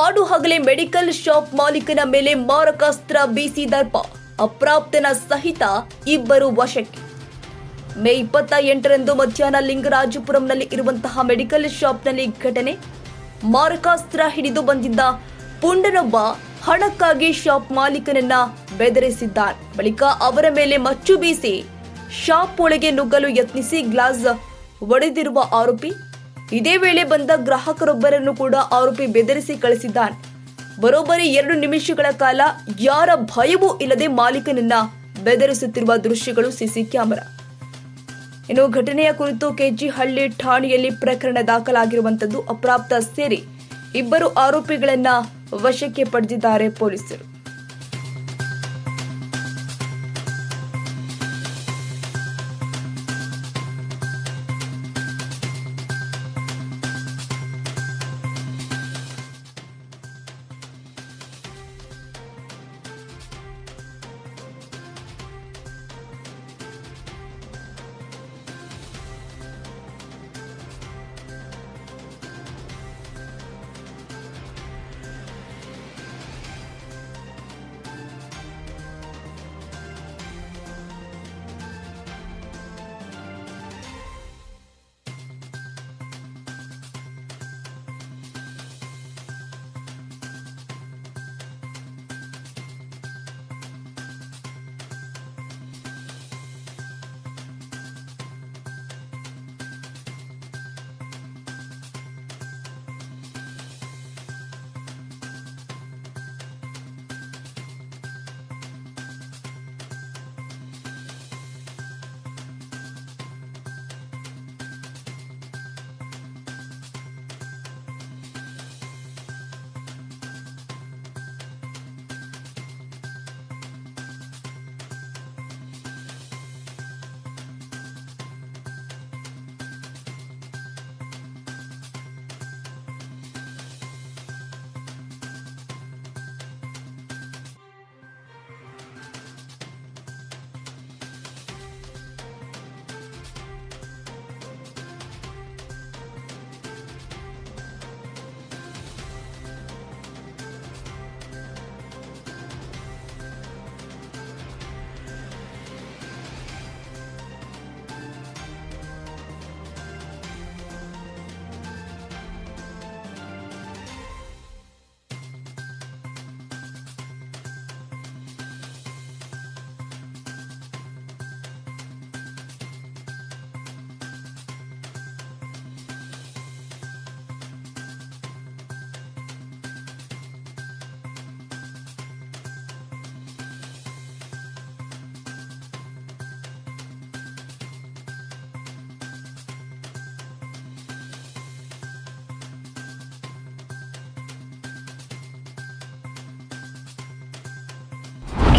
ಹಾಡು ಹಗಲೇ medical shop ಮಾಲೀಕನ ಮೇಲೆ ಮಾರಕಾಸ್ತ್ರ ಬೀಸಿ ದರ್ಪ. ಅಪ್ರಾಪ್ತನ ಸಹಿತ ಇಬ್ಬರು ವಶಕ್ಕೆ. ಮೇ ಇಪ್ಪತ್ತ ಎಂಟರಂದು ಮಧ್ಯಾಹ್ನ ಲಿಂಗರಾಜಪುರಂನಲ್ಲಿ ಇರುವಂತಹ ಮೆಡಿಕಲ್ ಶಾಪ್ನಲ್ಲಿ ಘಟನೆ. ಮಾರಕಾಸ್ತ್ರ ಹಿಡಿದು ಬಂದಿದ್ದ ಪುಂಡನೊಬ್ಬ ಹಣಕ್ಕಾಗಿ ಶಾಪ್ ಮಾಲೀಕನನ್ನ ಬೆದರಿಸಿದ್ದಾನೆ. ಬಳಿಕ ಅವರ ಮೇಲೆ ಮಚ್ಚು ಬೀಸಿ ಶಾಪ್ ಒಳಗೆ ನುಗ್ಗಲು ಯತ್ನಿಸಿ ಗ್ಲಾಸ್ ಒಡೆದಿರುವ ಆರೋಪಿ ಇದೇ ವೇಳೆ ಬಂದ ಗ್ರಾಹಕರೊಬ್ಬರನ್ನು ಕೂಡ ಆರೋಪಿ ಬೆದರಿಸಿ ಕಳಿಸಿದ್ದಾನೆ. ಬರೋಬ್ಬರಿ ಎರಡು ನಿಮಿಷಗಳ ಕಾಲ ಯಾರ ಭಯವೂ ಇಲ್ಲದೆ ಮಾಲೀಕನನ್ನ ಬೆದರಿಸುತ್ತಿರುವ ದೃಶ್ಯಗಳು ಸಿಸಿ ಕ್ಯಾಮೆರಾ. ಇನ್ನು ಘಟನೆಯ ಕುರಿತು ಕೆಜಿಹಳ್ಳಿ ಠಾಣೆಯಲ್ಲಿ ಪ್ರಕರಣ ದಾಖಲಾಗಿರುವಂತದ್ದು ಅಪ್ರಾಪ್ತ ಸೇರಿ ಇಬ್ಬರು ಆರೋಪಿಗಳನ್ನ ವಶಕ್ಕೆ ಪಡೆದಿದ್ದಾರೆ ಪೊಲೀಸರು.